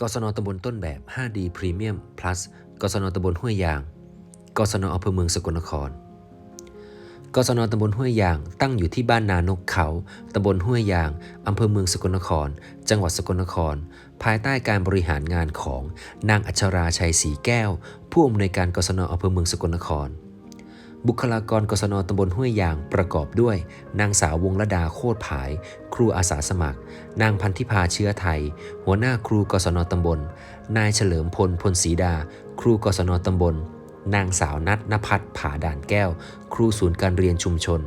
กศนตำบลต้นแบบ 5D Premium Plus กศนตำบลห้วยยาง กศนอำเภอเมืองสกลนคร กศนตำบลห้วยยาง ตั้งอยู่ที่บ้านนานกเขา ตำบลห้วยยาง อำเภอเมืองสกลนคร จังหวัดสกลนคร ภายใต้การบริหารงานของนางอัชราชัยศรีแก้ว ผู้อำนวยการกศนอำเภอเมืองสกลนคร บุคลากรกศนตำบลห้วยยางประกอบด้วย นางสาววงละดาโคตรผาย ครูอาสาสมัคร นางพันธิพาเชื้อไทย หัวหน้าครูกศนตำบล นายเฉลิมพลพลศรีดา ครูกศนตำบล นางสาวนัทนภัทรผาด่านแก้ว ครูศูนย์การเรียนชุมชน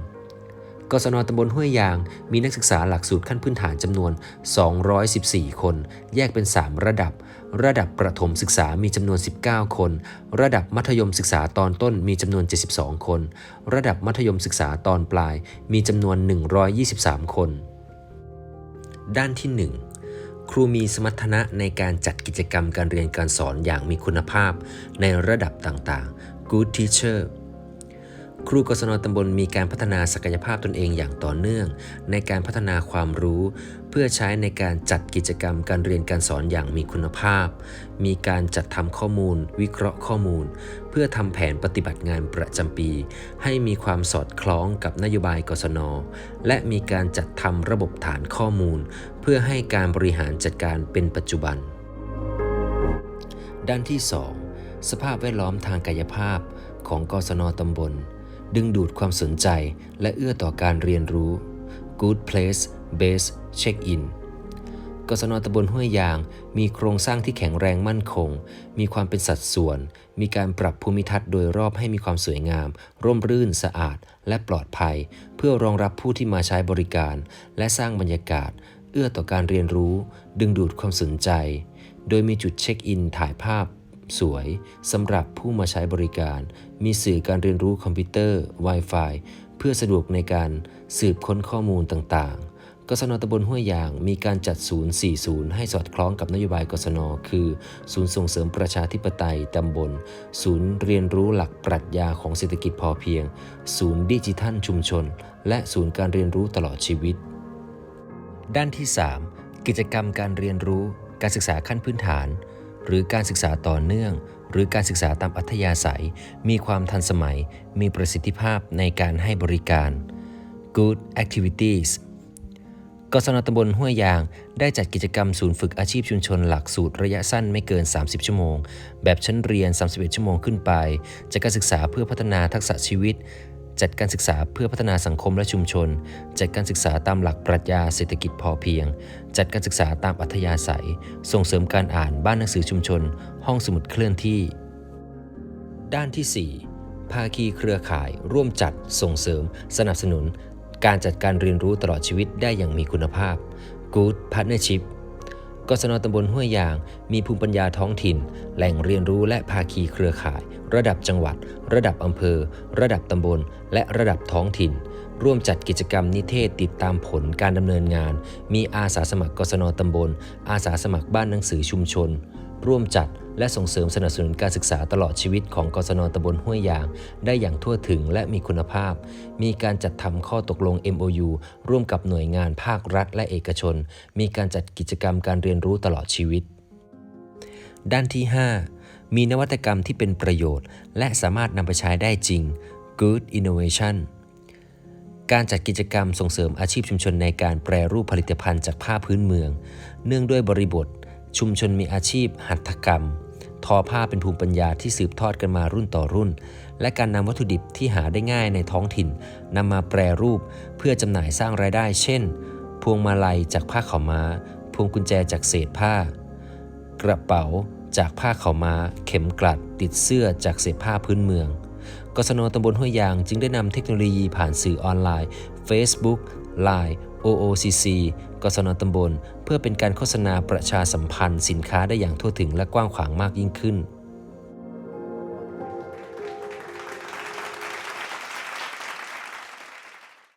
กศนตำบลห้วยยาง มีนักศึกษาหลักสูตรขั้นพื้นฐานจำนวน 214 คน แยกเป็น 3 ระดับ ระดับประถมศึกษามีจำนวน 19 คน ระดับมัธยมศึกษาตอนต้นมีจำนวน 72 คน ระดับมัธยมศึกษาตอนปลายมีจำนวน 123 คน ด้านที่ 1ครูมีสมรรถนะในการจัดกิจกรรมการเรียนการสอนอย่างมีคุณภาพในระดับต่างๆ Good Teacher ครูกศนตำบลมีการพัฒนาศักยภาพตนเองอย่างต่อเนื่อง ในการพัฒนาความรู้ เพื่อใช้ในการจัดกิจกรรมการเรียนการสอนอย่างมีคุณภาพ มีการจัดทำข้อมูล วิเคราะห์ข้อมูล เพื่อทำแผนปฏิบัติงานประจำปี ให้มีความสอดคล้องกับนโยบายกศน และมีการจัดทำระบบฐานข้อมูล เพื่อให้การบริหารจัดการเป็นปัจจุบัน ด้านที่ 2 สภาพแวดล้อมทางกายภาพของกศนตำบล ดึงดูดความสนใจและเอื้อต่อการเรียนรู้ Good Place Base Check In กศนตำบลห้วยยาง มีโครงสร้างที่แข็งแรงมั่นคง มีความเป็นสัดส่วน มีการปรับภูมิทัศน์โดยรอบให้มีความสวยงาม ร่มรื่นสะอาด และปลอดภัย เพื่อรองรับผู้ที่มาใช้บริการ และสร้างบรรยากาศ เอื้อต่อการเรียนรู้ ดึงดูดความสนใจ โดยมีจุดเช็คอินถ่ายภาพ สวยสำหรับผู้มาใช้บริการ มีสื่อการเรียนรู้คอมพิวเตอร์ Wi-Fi เพื่อสะดวกในการสืบค้นข้อมูลต่างๆ กศนตำบลห้วยยางมีการจัดศูนย์ 40 ให้สอดคล้องกับนโยบายกศน คือ ศูนย์ส่งเสริมประชาธิปไตยตำบล ศูนย์เรียนรู้หลักปรัชญาของเศรษฐกิจพอเพียง ศูนย์ดิจิทัลชุมชน และศูนย์การเรียนรู้ตลอดชีวิต ด้านที่ 3 กิจกรรมการเรียนรู้การศึกษาขั้นพื้นฐาน หรือการศึกษาต่อเนื่อง หรือการศึกษาตามอัธยาศัย มีความทันสมัย มีประสิทธิภาพในการให้บริการ Good Activities กศนตำบลห้วยยาง ได้จัดกิจกรรมศูนย์ฝึกอาชีพชุมชนหลักสูตรระยะสั้นไม่เกิน 30 ชั่วโมง แบบชั้นเรียน 31 ชั่วโมงขึ้นไปจัดการศึกษาเพื่อพัฒนาทักษะชีวิต จัดการศึกษาเพื่อพัฒนาสังคมและชุมชน จัดการศึกษาตามหลักปรัชญาเศรษฐกิจพอเพียง จัดการศึกษาตามอัธยาศัย ส่งเสริมการอ่านบ้านหนังสือชุมชน ห้องสมุดเคลื่อนที่ ด้านที่ 4 ภาคีเครือข่าย ร่วมจัด ส่งเสริม สนับสนุน การจัดการเรียนรู้ตลอดชีวิตได้อย่างมีคุณภาพ Good Partnership กศนตำบลห้วยยาง มีภูมิปัญญาท้องถิ่น แหล่งเรียนรู้และภาคีเครือข่าย ระดับจังหวัด ระดับอำเภอ ระดับตำบล และระดับท้องถิ่น ร่วมจัดกิจกรรมนิเทศติดตามผลการดำเนินงาน มีอาสาสมัครกศนตำบล อาสาสมัครบ้านหนังสือชุมชน ร่วมจัดและส่งเสริมสนับสนุนการศึกษาตลอดชีวิตของกศนตำบลห้วยยาง ได้อย่างทั่วถึงและมีคุณภาพ มีการจัดทำข้อตกลง MOU ร่วมกับหน่วยงานภาครัฐและเอกชน มีการจัดกิจกรรมการเรียนรู้ตลอดชีวิต ด้านที่ 5 มีนวัตกรรมที่เป็นประโยชน์ และสามารถนำไปใช้ได้จริง Good Innovation การจัดกิจกรรมส่งเสริมอาชีพชุมชนในการแปรรูปผลิตภัณฑ์จากผ้าพื้นเมือง เนื่องด้วยบริบท ชุมชนมีอาชีพ หัตถกรรม ทอผ้าเป็นภูมิปัญญาที่สืบทอดกันมารุ่นต่อรุ่น และการนำวัตถุดิบที่หาได้ง่ายในท้องถิ่นนำมาแปรรูปเพื่อจำหน่ายสร้างรายได้ เช่น พวงมาลัยจากผ้าขาวม้า พวงกุญแจจากเศษผ้า กระเป๋าจากผ้าขาวม้า เข็มกลัด ติดเสื้อจากเศษผ้าพื้นเมืองกศนตำบลห้วยยางจึงได้นำเทคโนโลยีผ่านสื่อออนไลน์ Facebook Line OOCC กศนตำบล เพื่อเป็นการโฆษณาประชาสัมพันธ์สินค้าได้อย่างทั่วถึงและกว้างขวางมากยิ่งขึ้น